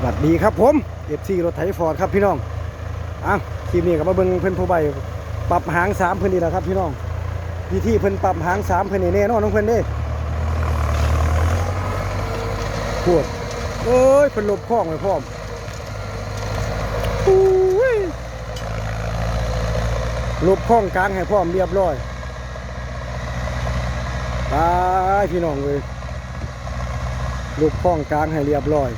สวัสดีครับผมเอฟซีรถไถฟอร์ดครับพี่น้องอะคลิปนี้ก็มาเบิ่งเพิ่นผู้ใบปรับหางสามเพิ่นนี่แหละครับพี่น้องวิธีเพิ่นปรับหางสามเพิ่นนี่แน่นอนของเพิ่นเด้ปวดโอ้ยเพิ่นลบคล้องไว้พร้อมอุ้ยลบคล้องกลางให้พร้อมเรียบร้อยตายพี่น้องเลยลบคล้องกลางให้เรียบร้อย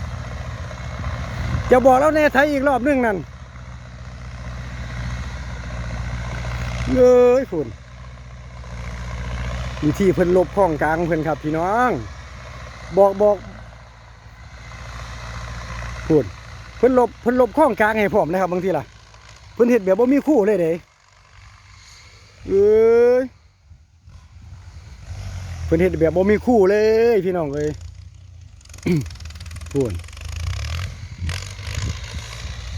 จะบอกแล้วแน่ไทยอีกรอบนึงนั่นเอ้ยฝุ่นวิธีเพิ่นลบข้องกลางเพิ่นครับพี่น้อง บอกบอกฝุ่นเพิ่นลบเพิ่นลบข้องกลางให้ผมนะครับบางทีล่ะ เพิ่นเห็ดแบบว่ามีคู่เลยเด้เอ้ยเพิ่นเห็ดแบบว่ามีคู่เลยพี่น้องเอ้ยฝุ่น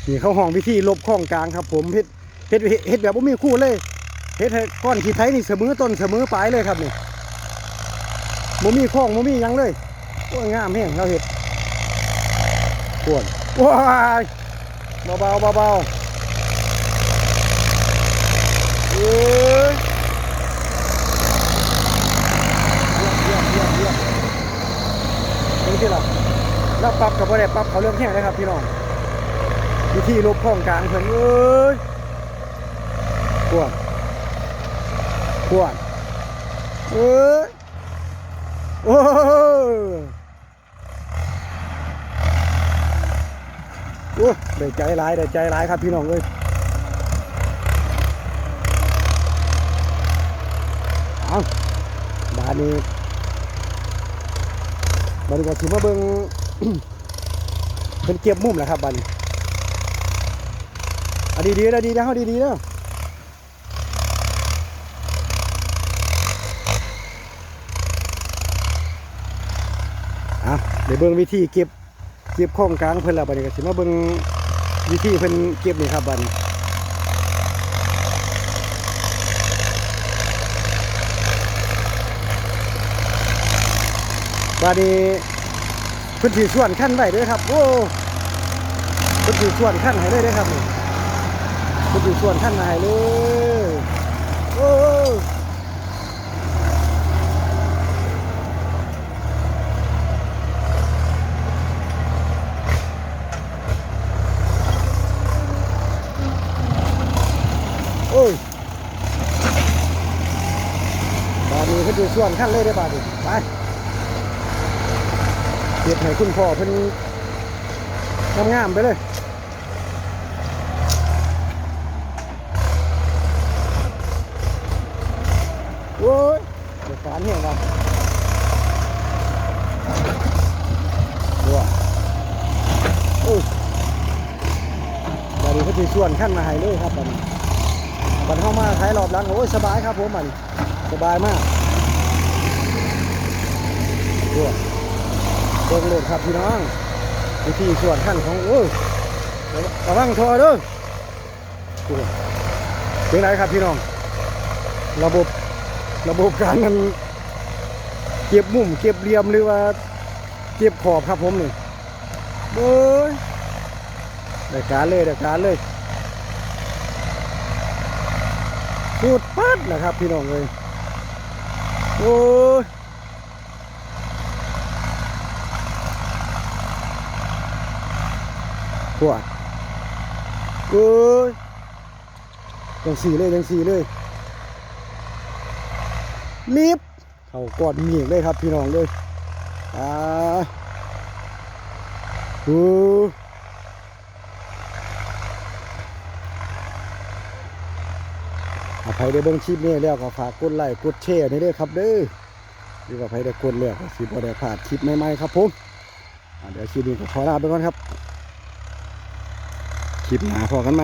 นี่เขาห้องวิธีลบข้องกลางครับ ผมเฮ็ดเฮ็ดเฮ็ดแบบว่ามีคู่เลยเฮ็ดให้ก้อนขี้ไทยนี่เสมอต้นเสมอปลายเลยครับนี่บ่มีข้องบ่มียังเลยโอ้ยงามแห้งเราเฮ็ดปวดว้ายเบาเบาเอ้ยเยี่ยมเยี่ยมเยี่ยมเยี่ยมเป็นที่ล่ะแล้วปรับกับบ่ได้ปรับเขาเรื่องแห้งเลยครับพี่น้อง วิธีลบข้องกลางเพิ่นเอ้ยปวดปวดเอ้ยโอ้ยโอ้ยได้ใจร้ายได้ใจร้ายครับพี่น้องเอ้ยเอาบานนี้บานนี้ก็สิมาเบิ่งเพิ่นเก็บมุมแหละครับบาน นี้อะดีดีๆนะดีนะเขาดีดีนะอะเดี๋ยวเบิ่งวิธีเก็บเก็บข้องกลางเพิ่นและบัดนี้ก็สิมาเบิ่งวิธีเพิ่นเก็บนี่ครับบัดนี้บัดนี้เพิ่นสิส่วนขั้นไว้ด้อครับ โอ้เพิ่นสิส่วนขั้นให้เลยเด้อครับนี่ ไปอยู่ส่วนท่านนายเลยโอ้โอ้ยบาดนี้เขาอยู่ส่วนขั้นเลยได้บาดนี้ไปเก็บให้คุณพ่อเพิ่นงามๆไปเลย โอ้ยเดือดร้อนเหี้ยครับดัวโอ้ยบาดนี้เขาจะส่วนขั้นมาให้เลยครับบัดนี้บัดเข้ามาขายรอบหลังโอ้ยสบายครับผมมันสบายมากดัวเบิ่งเลยครับพี่น้องวิธีส่วนขั้นของโอ้ยระวังทอเด้อดัวเป็นไรครับพี่น้อง ระบบ ระบบการมันเก็บมุมเก็บเหลี่ยมหรือว่า เก็บขอบครับผมนี่โอ้ยได้การเลยได้การเลยพูดปัดนะครับ พี่น้องเลยโอ้ยปวดโอ้ยยังสี่เลยยังสี่เลย ลิฟต์เขากอดเมียงเลยครับพี่น้องเลยอ่าโอ้อภัยได้เบิ่งคลิปนี้แล้วก็ฝากกดไลค์กดแชร์นี่ด้อครับเด้อหรือว่าใครได้กดแล้วก็สิบ่ได้พลาดคลิปใหม่ๆครับผมอ่าเดี๋ยวคลิปนี้ก็ขอลาไปก่อนครับ คลิปหน้าพอกันไหม